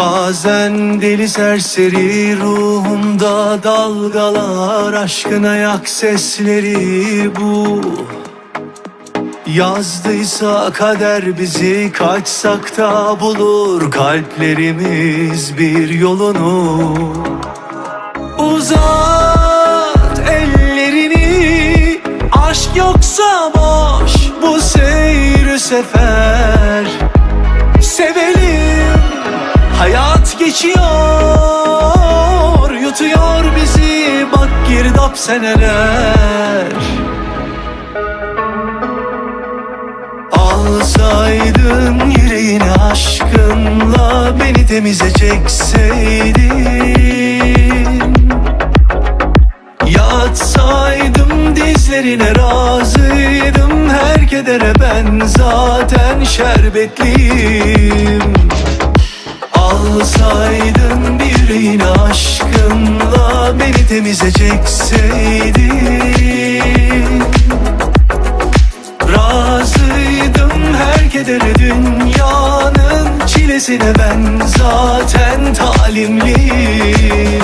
Bazen deli serseri ruhumda dalgalar Aşkın ayak sesleri bu. Yazdıysa kader bizi kaçsak da bulur Kalplerimiz bir yolunu. Uzat ellerini Aşk yoksa boş bu seyir sefer geçiyor Yutuyor bizi. Bak girdap seneler. Alsaydın yüreğini aşkınla Beni temize çekseydin. Yatsaydım dizlerine razıydım Her kedere ben zaten şerbetliyim Alsaydın bir yüreğini aşkınla Beni temize Razıydım her kedere dünyanın çilesine ben zaten talimliyim